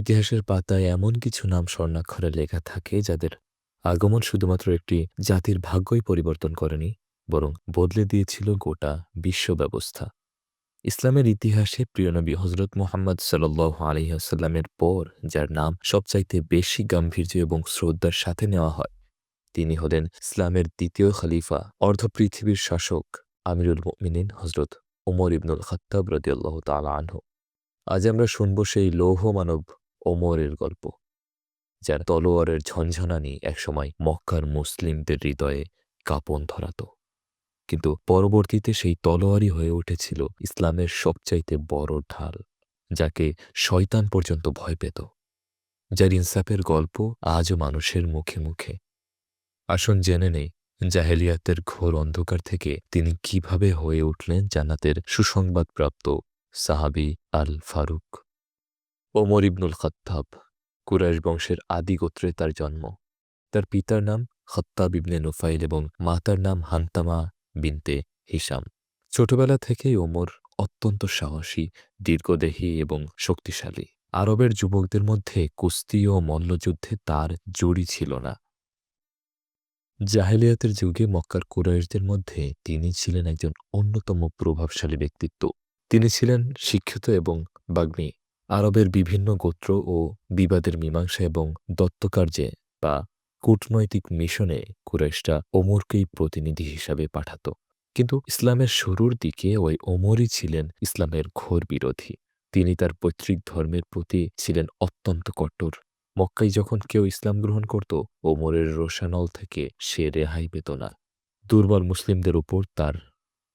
ইতিহাসের পাতায় এমন কিছু নাম স্বর্ণাক্ষরে লেখা থাকে যাদের আগমন শুধুমাত্র একটি জাতির ভাগ্যই পরিবর্তন করেনি, বরং বদলে দিয়েছিল গোটা বিশ্ব ব্যবস্থা। ইসলামের ইতিহাসে প্রিয়নবী হজরত মোহাম্মদ সাল্লাহ আলহিহাস্লামের পর, যার নাম সবচাইতে বেশি গাম্ভীর্য এবং শ্রদ্ধার সাথে নেওয়া হয়, তিনি হলেন ইসলামের দ্বিতীয় খলিফা, অর্ধ পৃথিবীর শাসক আমিরুল মিনিন হজরত ওমর ইবনুল খত্তাব রদিয়াল্লাহ তালা আনহু। আজ আমরা শুনব সেই লৌহ মানব ওমরের গল্প, যার তলোয়ারের ঝনঝনানি একসময় মক্কার মুসলিমদের হৃদয়ে কাঁপন ধরাত। কিন্তু পরবর্তীতে সেই তলোয়ারই হয়ে উঠেছিল ইসলামের সবচাইতে বড় ঢাল, যাকে শয়তান পর্যন্ত ভয় পেত, যার ইনসাফের গল্প আজও মানুষের মুখে মুখে। আসুন জেনে নেই জাহেলিয়াতের ঘোর অন্ধকার থেকে তিনি কীভাবে হয়ে উঠলেন জান্নাতের সুসংবাদপ্রাপ্ত সাহাবি আল ফারুক ওমর ইবনুল খত্তাব, কুরাইশ বংশের আদি গোত্রে তার জন্ম। তার পিতার নাম খত্তাব ইবনে নুফাইল এবং মাতার নাম হান্তামা বিনতে হিসাম ছোটবেলা থেকেই ওমর অত্যন্ত সাহসী, দীর্ঘদেহী এবং শক্তিশালী। আরবের যুবকদের মধ্যে কুস্তি ও মল্লযুদ্ধে তার জড়ি ছিল না। জাহেলিয়াতের যুগে মক্কার কুরাইশদের মধ্যে তিনি ছিলেন একজন অন্যতম প্রভাবশালী ব্যক্তিত্ব। তিনি ছিলেন শিক্ষিত এবং বাগ্মী। আরবের বিভিন্ন গোত্র ও বিবাদের মীমাংসা এবং দত্তকার্যে বা কূটনৈতিক মিশনে কুরাইশরা ওমরকেই প্রতিনিধি হিসাবে পাঠাত। কিন্তু ইসলামের শুরুর দিকে ওই ওমরই ছিলেন ইসলামের ঘোর বিরোধী। তিনি তার পৈতৃক ধর্মের প্রতি ছিলেন অত্যন্ত কঠোর মক্কায় যখন কেউ ইসলাম গ্রহণ করত, ওমরের রোশানল থেকে সে রেহাই পেত না। দুর্বল মুসলিমদের উপর তার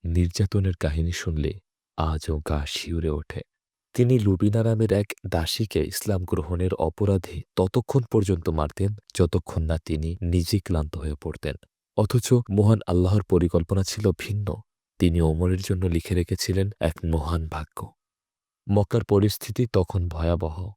নির্যাতনের কাহিনী শুনলে আজও গা শিউরে ওঠে। তিনি লুবিনা নামের এক দাসীকে ইসলাম গ্রহণের অপরাধে ততক্ষণ পর্যন্ত মারতেন, যতক্ষণ না তিনি নিজে ক্লান্ত হয়ে পড়তেন। অথচ মহান আল্লাহর পরিকল্পনা ছিল ভিন্ন। তিনি ওমরের জন্য লিখে রেখেছিলেন এক মহান ভাগ্য। মক্কার পরিস্থিতি তখন ভয়াবহ।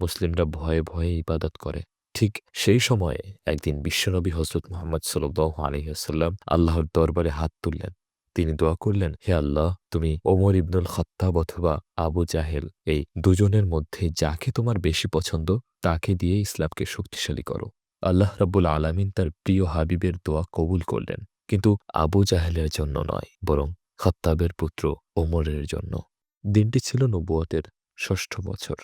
মুসলিমরা ভয়ে ভয়ে ইবাদত করে। ঠিক সেই সময়ে একদিন বিশ্বনবী হজরত মোহাম্মদ সাল্লাহ আলহিহাল্লাম আল্লাহর দরবারে হাত তুললেন। তিনি দোয়া করলেন, হে আল্লাহ, তুমি ওমর ইবনুল খত্তাব অথবা আবু জাহেল, এই দুজনের মধ্যে যাকে তোমার বেশি পছন্দ, তাকে দিয়ে ইসলামকে শক্তিশালী করো। আল্লাহ রাব্বুল আলামিন তার প্রিয় হাবিবের দোয়া কবুল করলেন, কিন্তু আবু জাহেলের জন্য নয়, বরং খত্তাবের পুত্র ওমরের জন্য। দিনটি ছিল নবুয়তের ষষ্ঠ বছর।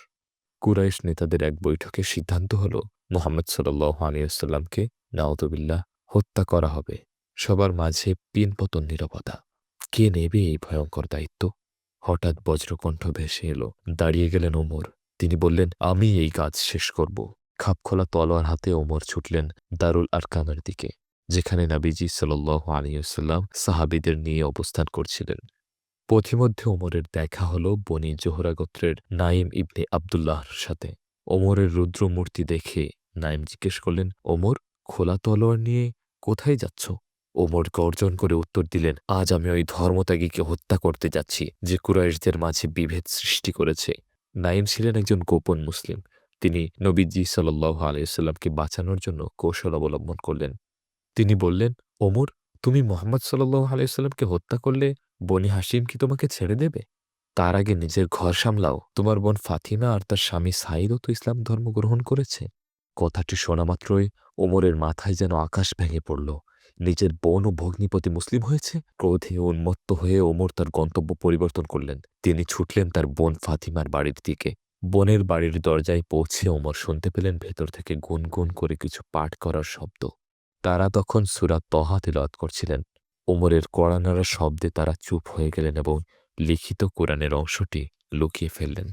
কুরাইশ নেতাদের এক বৈঠকে সিদ্ধান্ত হল, মোহাম্মদ সাল্লাহ আলিয়াল্লামকে নাওতবিল্লাহ হত্যা করা হবে। সবার মাঝে পিনপতন নিরবতা। কে নেবে এই ভয়ঙ্কর দায়িত্ব? হঠাৎ বজ্রকণ্ঠ ভেসে এলো। দাঁড়িয়ে গেলেন ওমর। তিনি বললেন, আমি এই কাজ শেষ করব। খাপখোলা তলোয়ার হাতে ওমর ছুটলেন দারুল আরকামের দিকে, যেখানে নাবিজি সাল্লাহ আলিয়াল্লাম সাহাবিদের নিয়ে অবস্থান করছিলেন। পথিমধ্যে ওমরের দেখা হল বনি জোহরা গোত্রের নাইম ইবনে আবদুল্লাহর সাথে। ওমরের রুদ্র মূর্তি দেখে নাইম জিজ্ঞেস করলেন, ওমর, খোলা তলোয়ার নিয়ে কোথায় যাচ্ছ? ওমর গর্জন করে উত্তর দিলেন, আজ আমি ওই ধর্মত্যাগীকে হত্যা করতে যাচ্ছি, যে কুরাইশদের মাঝে বিভেদ সৃষ্টি করেছে। নাইম ছিলেন একজন গোপন মুসলিম। তিনি নবীজি সাল্লাহ আলাইসাল্লামকে বাঁচানোর জন্য কৌশল অবলম্বন করলেন। তিনি বললেন, ওমর, তুমি মোহাম্মদ সাল্লাহ আলাইসাল্লামকে হত্যা করলে বনি হাসিম কি তোমাকে ছেড়ে দেবে? তার আগে নিজের ঘর সামলাও। তোমার বোন ফাতিমা আর তার স্বামী সাইদও তো ইসলাম ধর্ম গ্রহণ করেছে। কথাটি শোনা মাত্রই ওমরের মাথায় যেন আকাশ ভেঙে পড়ল। নিজের বোন ও ভগ্নিপতি মুসলিম হয়েছে, ক্রোধে উন্মত্ত হয়ে ওমর তার গন্তব্য পরিবর্তন করলেন। তিনি ছুটলেন তার বোন ফাতিমার বাড়ির দিকে। বোনের বাড়ির দরজায় পৌঁছে ওমর শুনতে পেলেন ভেতর থেকে গুনগুন করে কিছু পাঠ করার শব্দ। তারা তখন সুরাত তহা তিলত করছিলেন। ওমরের কড়ানাড়া শব্দে তারা চুপ হয়ে গেলেন এবং লিখিত কোরআনের অংশটি লুকিয়ে ফেললেন।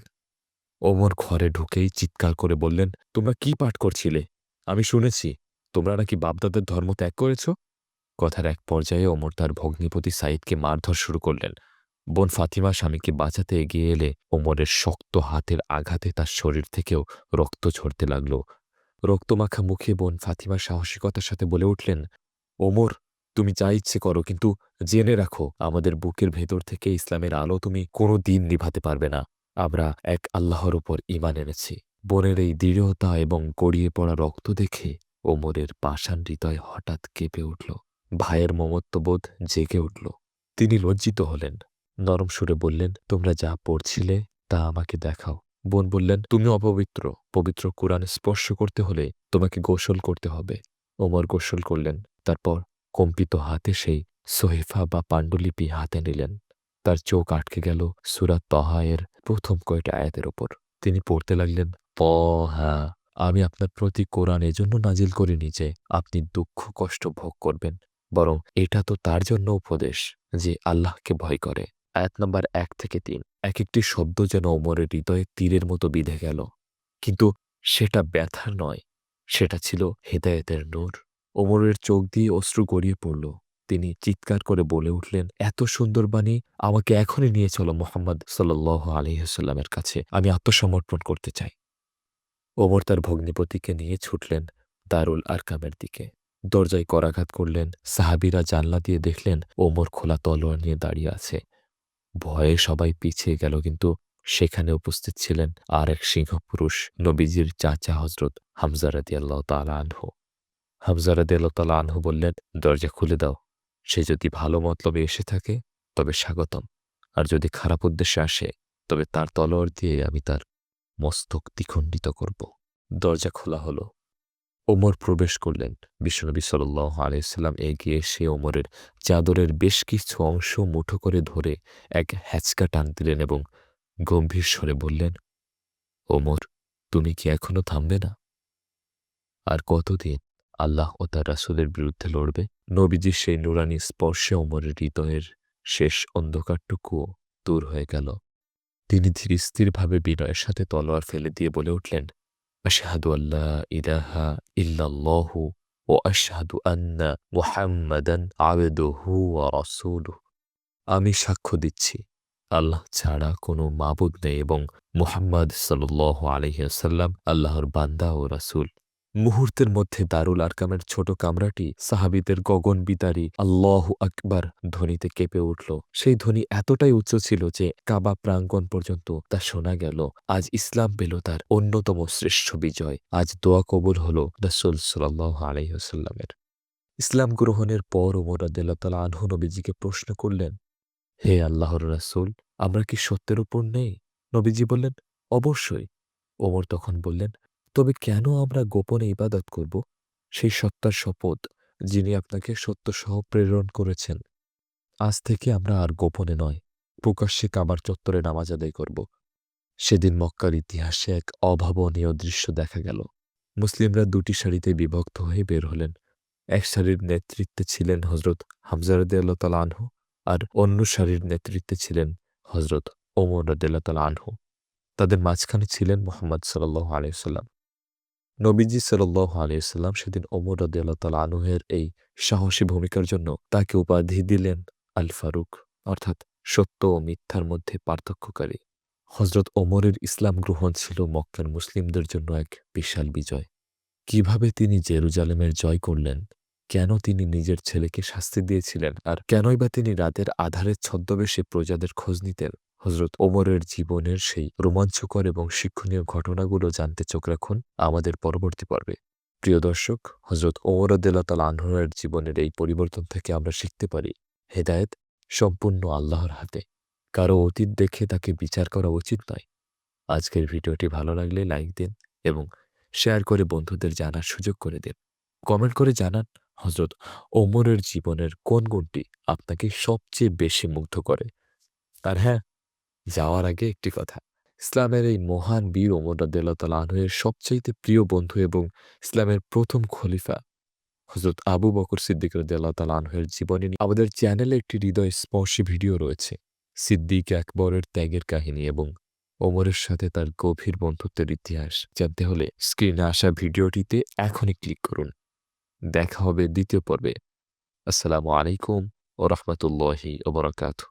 ওমর ঘরে ঢুকেই চিৎকার করে বললেন, তোমরা কি পাঠ করছিলে? আমি শুনেছি। তোমরা নাকি বাপদাদের ধর্ম ত্যাগ করেছ? কথার এক পর্যায়ে ওমর তার ভগ্নিপতি সাইদকে মারধর শুরু করলেন। বোন ফাতিমা স্বামীকে বাঁচাতে এগিয়ে এলে ওমরের শক্ত হাতের আঘাতে তার শরীর থেকেও রক্ত ঝরতে লাগল। রক্তমাখা মুখে বোন ফাতিমা সাহসিকতার সাথে বলে উঠলেন, ওমর, তুমি যা ইচ্ছে করো, কিন্তু জেনে রাখো, আমাদের বুকের ভেতর থেকে ইসলামের আলো তুমি কোনো দিন নিভাতে পারবে না। আমরা এক আল্লাহর উপর ইমান এনেছি। বোনের এই দৃঢ়তা এবং গড়িয়ে পড়া রক্ত দেখে ওমরের পাষাণ হৃদয় হঠাৎ কেঁপে উঠল। ভাইয়ের মমত্ববোধ জেগে উঠল। তিনি লজ্জিত হলেন। নরম সুরে বললেন, তোমরা যা পড়ছিলে, তা আমাকে দেখাও। বোন বললেন, তুমি অপবিত্র। পবিত্র কোরআন স্পর্শ করতে হলে তোমাকে গোসল করতে হবে। ওমর গোসল করলেন। তারপর কম্পিত হাতে সেই সোহেফা বা পাণ্ডুলিপি হাতে নিলেন। তার চোখ আটকে গেল সুরাত তহা এর প্রথম কয়টা আয়াতের ওপর। তিনি পড়তে লাগলেন তহা আমি আপনার প্রতি কোরআন এজন্য নাজিল করিনি যে আপনি দুঃখ কষ্ট ভোগ করবেন। বরং এটা তো তার জন্য উপদেশ যে আল্লাহকে ভয় করে। আয়াত নম্বর এক থেকে তিন। এক একটি শব্দ যেন ওমরের হৃদয়ে তীরের মতো বিঁধে গেল। কিন্তু সেটা ব্যথার নয়। সেটা ছিল হেদায়েতের নূর। ওমরের চোখ দিয়ে অশ্রু গড়িয়ে পড়ল। তিনি চিৎকার করে বলে উঠলেন, এত সুন্দর বাণী আমাকে এখনই নিয়ে চলো মোহাম্মদ সাল্ল আলহিহাস্লামের কাছে। আমি আত্মসমর্পণ করতে চাই। ওমর তার ভগ্নিপতিকে নিয়ে ছুটলেন দারুল আরকামের দিকে। দরজায় করাঘাত করলেন, সাহাবিরা জানলা দিয়ে দেখলেন ওমর খোলা তলোয়ার নিয়ে দাঁড়িয়ে আছে। ভয়ে সবাই পিছিয়ে গেল, কিন্তু সেখানে উপস্থিত ছিলেন আর এক সিংহপুরুষ, নবীজির চাচা হজরত হামজারাদি আল্লাহ তালা আনহু। হামজারাদি আল্লাহ তালা আনহু বললেন, দরজা খুলে দাও। সে যদি ভালো মতলবে এসে থাকে, তবে স্বাগতম। আর যদি খারাপ উদ্দেশ্যে আসে, তবে তার তলোয়ার দিয়ে আমি তার মস্তক দ্বিখণ্ডিত করব। দরজা খোলা হলো। ওমর প্রবেশ করলেন। বিশ্বনবী সাল্লাহ আলাইসাল্লাম এগিয়ে সে ওমরের চাদরের বেশ কিছু অংশ মুঠো করে ধরে এক হ্যাচকা টান দিলেন এবং গম্ভীর স্বরে বললেন, ওমর, তুমি কি এখনও থামবে না? আর কতদিন আল্লাহ ও তার রাসুলের বিরুদ্ধে লড়বে? নবীজির সেই নুরানি স্পর্শে ওমরের হৃদয়ের শেষ অন্ধকারটুকুও দূর হয়ে গেল। তিনি ধীর স্থিরভাবে বিনয়ের সাথে তলোয়ার ফেলে দিয়ে বলে উঠলেন আশহাদু أن لا إله ও الله وأشهد أن محمدا عبده ورسوله. আমি সাক্ষ্য দিচ্ছি, আল্লাহ ছাড়া কোনো মাবুদ নেই এবং মুহাম্মদ সাল্লাহ আলাইহি ওয়াসাল্লাম আল্লাহর বান্দা ও রাসূল। মুহূর্তের মধ্যে দারুল আরকামের ছোট কামরাটি সাহাবিদের গগন বিতারি আল্লাহ আকবার ধ্বনিতে কেঁপে উঠল। সেই ধ্বনি এতটাই উচ্চ ছিল যে কাবা প্রাঙ্গণ পর্যন্ত তা শোনা গেল। আজ ইসলাম পেল তার অন্যতম শ্রেষ্ঠ বিজয়। আজ দোয়া কবুল হল রসুল সাল্লাহ আলাইসাল্লামের ইসলাম গ্রহণের পর ওমর আদাল্লাহ আনহু নবীজিকে প্রশ্ন করলেন, হে আল্লাহর রাসুল, আমরা কি সত্যের উপর নেই? নবীজি বললেন, অবশ্যই। ওমর তখন বললেন তবে কেন আমরা গোপনে ইবাদত করব? সেই সত্তার শপথ যিনি আপনাকে সত্যসহ প্রেরণ করেছেন। আজ থেকে আমরা আর গোপনে নয়, প্রকাশ্যে কাবার চত্বরে নামাজ আদায় করব। সেদিন মক্কার ইতিহাসে এক অভাবনীয় দৃশ্য দেখা গেল। মুসলিমরা দুটি সারিতে বিভক্ত হয়ে বের হলেন। এক সারির নেতৃত্বে ছিলেন হজরত হামজারদে আল্লাহ আনহু আর অন্য সারির নেতৃত্বে ছিলেন হজরত ওমর রদুল্লাহ আনহু। তাদের মাঝখানে ছিলেন মোহাম্মদ সাল্লাহ আলিয়াল্লাম নবীজি সাল্লাহ আলিয়াল্লাম সেদিন ওমর রদুল্লাহ তালা আনহের এই সাহসী ভূমিকার জন্য তাকে উপাধি দিলেন আল ফারুক, অর্থাৎ সত্য ও মিথ্যার মধ্যে পার্থক্যকারী। হজরত ওমরের ইসলাম গ্রহণ ছিল মক্কার মুসলিমদের জন্য এক বিশাল বিজয়। কীভাবে তিনি জেরুজালেমের জয় করলেন? কেন তিনি নিজের ছেলেকে শাস্তি দিয়েছিলেন? আর কেনই বা তিনি রাতের আধারের ছদ্মবেশে প্রজাদের খোঁজ নিতেন? হজরত ওমরের জীবনের সেই রোমাঞ্চকর এবং শিক্ষণীয় ঘটনাগুলো জানতে চোখ রাখুন আমাদের পরবর্তী পর্বে। প্রিয় দর্শক হজরত ওমর আদাল আনহরের জীবনের এই পরিবর্তন থেকে আমরা শিখতে পারি হেদায়েত সম্পূর্ণ আল্লাহর হাতে। কারও অতীত দেখে তাকে বিচার করা উচিত নয়। আজকের ভিডিওটি ভালো লাগলে লাইক দিন এবং শেয়ার করে বন্ধুদের জানার সুযোগ করে দিন। কমেন্ট করে জানান হজরত ওমরের জীবনের কোন গুণটি আপনাকে সবচেয়ে বেশি মুগ্ধ করে। আর হ্যাঁ যাওয়ার আগে একটি কথা। ইসলামের এই মহান বীর ওমর রাদিয়াল্লাহু সবচাইতে প্রিয় বন্ধু এবং ইসলামের প্রথম খলিফা হজরত আবু বকর সিদ্দিক রাদিয়াল্লাহু তাআলা আনহুর জীবনী নিয়ে আমাদের চ্যানেলে একটি হৃদয় স্পর্শী ভিডিও রয়েছে। সিদ্দিক আকবরের ত্যাগের কাহিনী এবং ওমরের সাথে তার গভীর বন্ধুত্বের ইতিহাস। জানতে হলে স্ক্রিনে আসা ভিডিওটিতে এখনই ক্লিক করুন। দেখা হবে দ্বিতীয় পর্বে। আসসালামু আলাইকুম ও রহমতুল্লাহি ওবরাকাতু